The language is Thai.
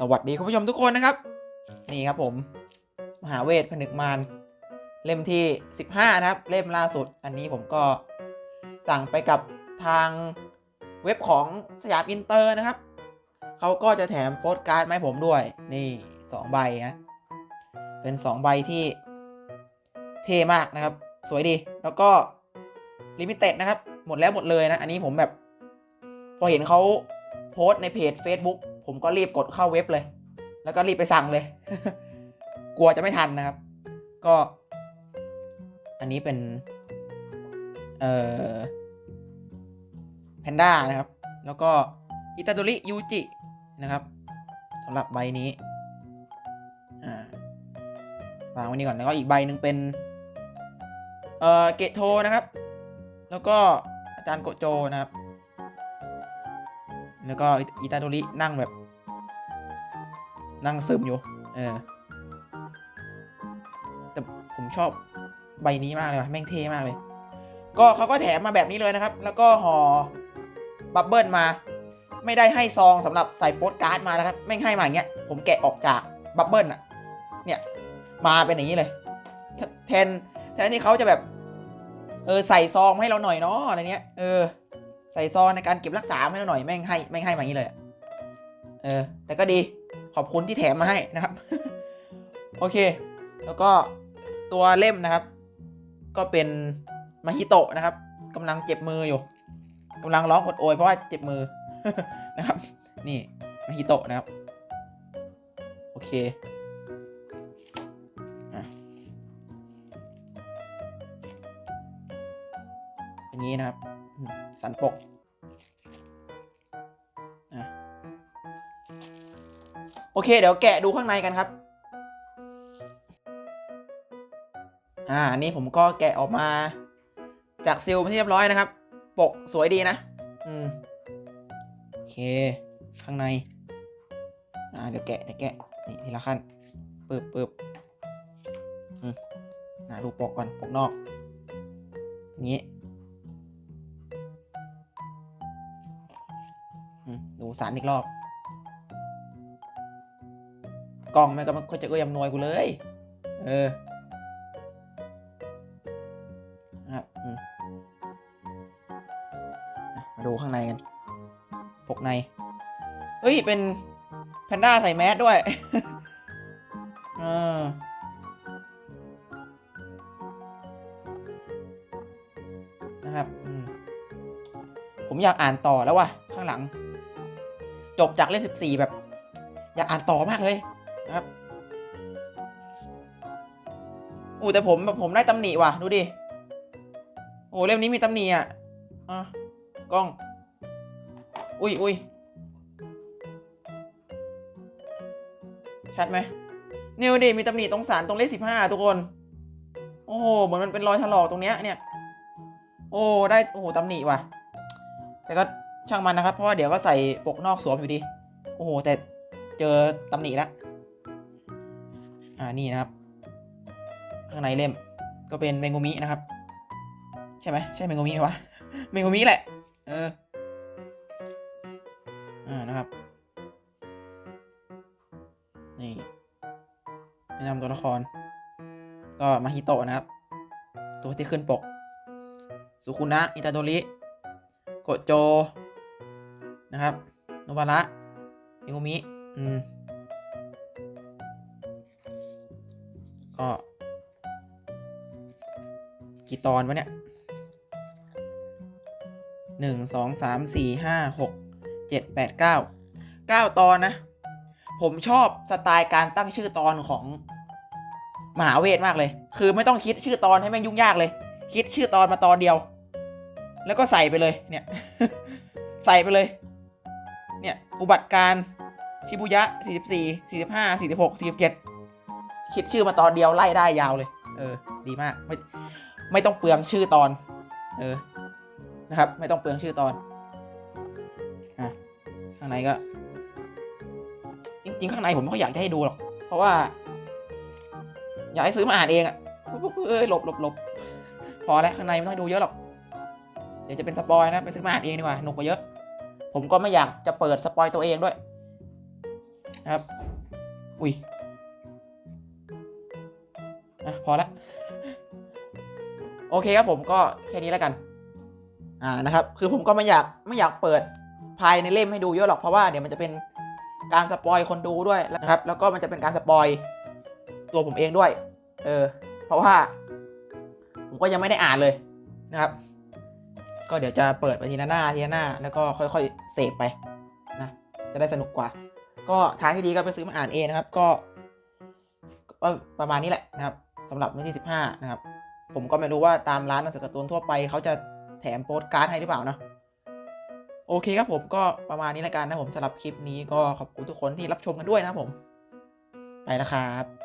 สวัสดีคุณผู้ชมทุกคนนะครับ นี่ครับผม มหาเวทผนึกมารเล่มที่ 15 นะครับ เล่มล่าสุด อันนี้ผมก็สั่งไปกับทางเว็บของสยามอินเตอร์นะครับ เขาก็จะแถมโปสการ์ดมาให้ผมด้วย นี่2ใบนะ เป็น 2 ใบที่เท่มากนะครับ สวยดี แล้วก็ลิมิเต็ดนะครับ หมดแล้วหมดเลยนะ อันนี้ผมแบบ พอเห็นเขาโพสต์ในเพจ Facebook ผมก็รีบกดเข้าเว็บเลย แล้วก็รีบไปสั่งเลย กลัวจะไม่ทันนะครับ ก็ อันนี้เป็น เอ่อแพนด้านะครับ แล้วก็อิตาโดริยูจินะครับสำหรับใบนี้อ่าวางไว้นี่ก่อน แล้วก็อีกใบหนึ่งเป็น เอ่อ เกตโทนะครับ แล้วก็อาจารย์โกโจนะครับ แล้วก็อิตาโดรินั่งแบบ นั่งซึมอยู่ เออ แต่ผมชอบใบนี้มากเลยว่ะแม่งเท่มากเลย ก็เขาก็แถมมาแบบนี้เลยนะครับ แล้วก็ห่อบับเบิลมา ไม่ได้ให้ซองสำหรับใส่โปสการ์ดมานะครับ แม่งให้มาอย่างเงี้ย ผมแกะออกจากบับเบิลอะเนี่ย มาเป็นอย่างนี้เลย แทนแทนที่เขาจะแบบ เออใส่ซองให้เราหน่อยเนาะอะไรเนี้ย เออ ส่ซองในการเก็บรักษาให้เราหน่อยแม่งให้แม่งให้มาอย่างนี้เลยเออ แต่ก็ดีขอบคุณที่แถมมาให้นะครับ โอเค แล้วก็ตัวเล่มนะครับ ก็เป็นมาฮิโตะนะครับกำลังเจ็บมืออยู่กำลังร้องอดโอยเพราะว่าเจ็บมือนะครับ นี่มาฮิโตะนะครับ โอเคอะอย่างนี้นะครับ สันปกโอเค เดี๋ยวแกะดูข้างในกันครับ อ่านนี้ผมก็แกะออกมา จากซิลเป็นที่เรียบร้อยนะครับ ปกสวยดีนะ อืม โอเค ข้างใน อ่า เดี๋ยวแกะ เดี๋ยวแกะ นี่ทีละขั้นปึบปึบอืมอ่าดูปกก่อน ปกนอก นี้ อืมดูสารอีกรอบ กล้องแม่ก็ม่ค่อยจะเอื้อมนวยกูเลย เออนะครับมาดูข้างในกัน ปกใน เฮ้ย เป็นแพนด้าใส่แมสด้วย เออนะครับ ผมอยากอ่านต่อแล้วว่ะ ข้างหลัง จบจากเล่นสิบสี่แบบ อยากอ่านต่อมากเลยนะครับอู้แต่ผมผมได้ตำหนิว่ะ ดูดิ โอ้เล่มนี้มีตำหนิอะอะกล้อง อุ้ยอุ้ยชัดไหมเนี่ยดูดิมีตำหนิตรงสารตรงเลขสิบห้าทุกคน โอ้โหเหมือนมันเป็นรอยถลอกตรงเนี้ยเนี่ย โอ้ได้โอ้โหตำหนิว่ะ แต่ก็ ช่างมันนะครับ เพราะว่าเดี๋ยวก็ใส่ปกนอกสวมอยู่ดี โอ้โห แต่เจอตำหนิแล้ว อ่า นี่นะครับ ข้างในเล่ม ก็เป็นเมงกุมินะครับ ใช่ไหม ใช่เมงโกมิไหมวะ เมงโกมิแหละ เออ อ่า นะครับ นี่แนะนำตัวละคร ก็มาฮิโตะนะครับ ตัวที่ขึ้นปก สุคุนะ อิตาโดริ โกโจ นะครับโนบาระเมงโกมิอืมก็กี่ตอนวะเนี่ยหนึ่งสองสามสี่ห้าหกเจ็ดแปดเก้าเก้าตอนนะ ผมชอบสไตล์การตั้งชื่อตอนของมหาเวทมากเลย คือไม่ต้องคิดชื่อตอนให้แม่งยุ่งยากเลย คิดชื่อตอนมาตอนเดียว แล้วก็ใส่ไปเลยเนี่ย ใส่ไปเลย เนี่ย อุบัติการชิบุยะ 44 45 46 47 คิดชื่อมาตอนเดียวไล่ได้ยาวเลย เออ ดีมาก ไม่ไม่ต้องเปลืองชื่อตอน เออ นะครับ ไม่ต้องเปลืองชื่อตอน อะ ข้างในก็ จริง ๆ ข้างในผมไม่ค่อยอยากจะให้ดูหรอก เพราะว่า อยากให้ซื้อมาอ่านเองอะปุ๊บปุ๊บเอ้ยหลบหลบหลบพอแล้วข้างในไม่ต้องให้ดูเยอะหรอก เดี๋ยวจะเป็นสปอยนะ ไปซื้อมาอ่านเองดีกว่าหนุกกว่าเยอะ ผมก็ไม่อยากจะเปิดสปอยตัวเองด้วยนะครับ อุ้ยอะพอละโอเคครับผมก็แค่นี้แล้วกัน อ่านะครับ คือผมก็ไม่อยากไม่อยากเปิดภายในเล่มให้ดูเยอะหรอกเพราะว่าเดี๋ยวมันจะเป็นการสปอยคนดูด้วยนะครับ แล้วก็มันจะเป็นการสปอยตัวผมเองด้วย เออ เพราะว่า ผมก็ยังไม่ได้อ่านเลยนะครับ ก็เดี๋ยวจะเปิดไปทีละหน้าทีละหน้า แล้วก็ค่อยๆ สพไปนะจะได้สนุกกว่า ก็ทางที่ดีก็ไปซื้อมาอ่านเองนะครับ ก็ประมาณนี้แหละนะครับสำหรับวันที่สิบห้านะครับ ผมก็ไม่รู้ว่าตามร้านหนังสือการ์ตูนทั่วไปเขาจะแถมโปสการ์ดให้หรือเปล่านะโอเคครับผมก็ประมาณนี้แล้วกันนะผมสำหรับคลิปนี้ก็ขอบคุณทุกคนที่รับชมกันด้วยนะผม ไปแล้วครับ